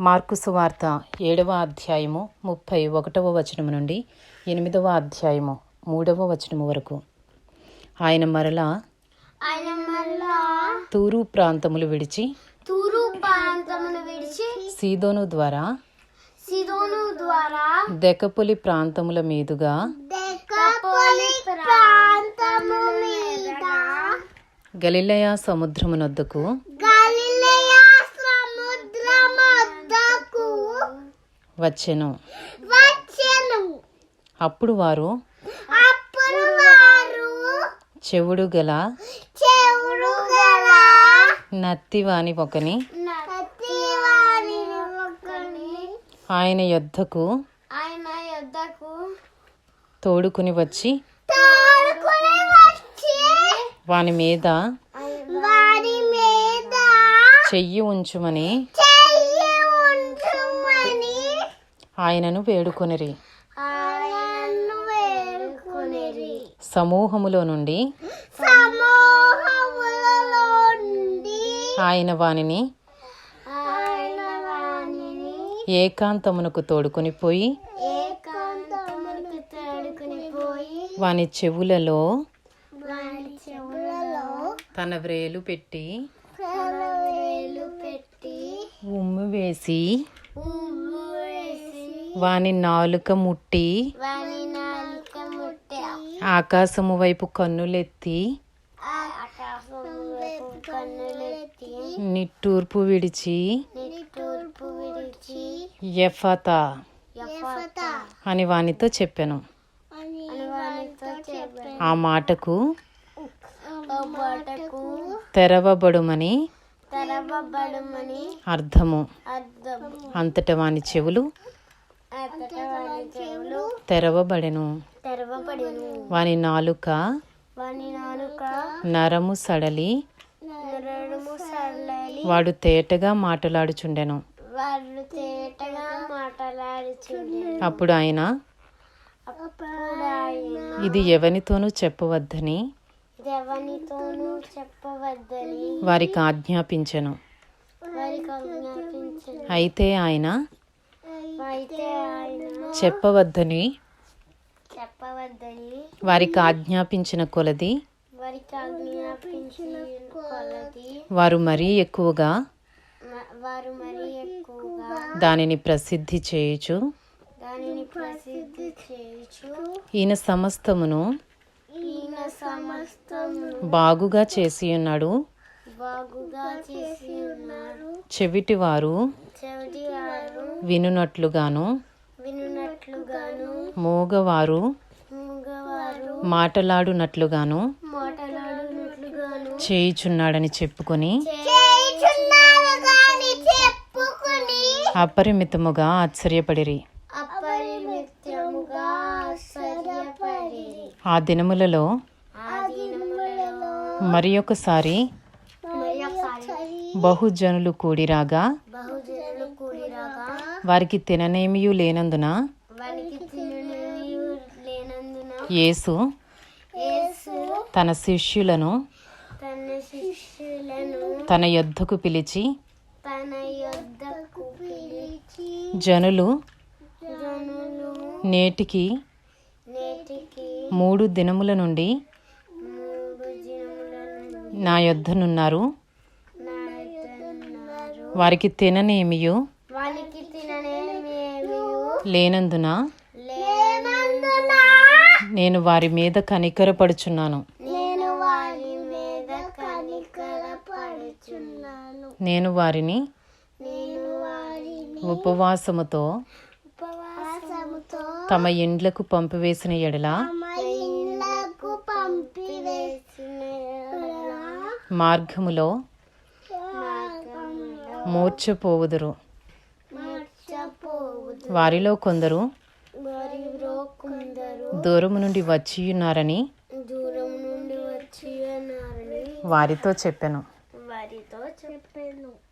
Mark సువార్త ఏడవ అధ్యాయము ముప్పై ఒకటవ వచనము నుండి ఎనిమిదవ అధ్యాయము మూడవ వచనము వరకు. ఆయన మరలా తూరు ప్రాంతములు విడిచి తూరు ప్రాంతమును విడిచి సీదోను ద్వారా సిదోను ద్వారా దెకపులి ప్రాంతముల మీదుగా గలిలయ సముద్రమునొద్దకు గలిలయ సముద్రమద్దకు వచ్చెను. అప్పుడు వారు చెవుడు గల నత్తివాని ఒకని ఆయన యొద్దకు యొద్దకు తోడుకుని వచ్చి వాని మీద చెయ్యి ఉంచుమని చెయ్యి ఉంచుమని ఆయనను వేడుకొనిరి. సమూహములో నుండి ఆయన వాణిని ఏకాంతమునకు తోడుకొని పోయి వాని చెవులలో తన వ్రేలు పెట్టి ఉమ్ము వేసి వాని నాలుక ముట్టి ఆకాశము వైపు కన్నులెత్తి నిట్టూర్పు విడిచి ఎఫత యఫత అని వానితో చెప్పాను. ఆ మాటకు తెరవబడుమని అర్థము. అర్థం అంతట వాని చెవులు తెరవబడెను. వాని నాలుక నరము సడలి. వాడు తేటగా మాటలాడుచుండెను. అప్పుడు ఆయన ఇది ఎవనితోనూ చెప్పవద్దని వారికి ఆజ్ఞాపించెను. అయితే ఆయన చెప్పవద్దని. చెప్పవద్దని. వారికి ఆజ్ఞాపించిన కొలది. వారికి ఆజ్ఞాపించిన కొలది. వారు మరీ ఎక్కువగా మ- వారు మరీ ఎక్కువగా దానిని ప్రసిద్ధి చేయుచు. దానిని ప్రసిద్ధి చేయుచు. ఈయన సమస్తమును ఈయన బాగుగా చేసి ఉన్నాడు. బాగుగా చేసి ఉన్నారు చెవిటివారు చెవిటి వారు వినునట్లుగాను మూగవారు మాటలాడునట్లుగాను చేయుచున్నాడని చెప్పుకొని అపరిమితముగా ఆశ్చర్యపడిరి. ఆ దినములలో మరి ఒకసారి బహుజనులు కూడిరాగా వారికి తిననేమియూ లేనందున యేసు తన శిష్యులను తన యొద్దకు పిలిచి జనులు నేటికి మూడు దినముల నుండి నా యొద్దనున్నారు. వారికి తిననేమియు లేనందున? నేను వారి మీద కనికరపడుచున్నాను. నేను వారి మీద కనికర పడుచున్నాను నేను వారిని ఉపవాసముతో తమ ఇండ్లకు పంపివేసిన ఎడల మార్గములో మార్గములో మూర్ఛపోవుదురు మర్చపోవుదు వారిలో కొందరు దూరము నుండి వచ్చియున్నారని దూరం నుండి వచ్చి ఉన్నారని వారితో చెప్పాను. వారితో చెప్పాను.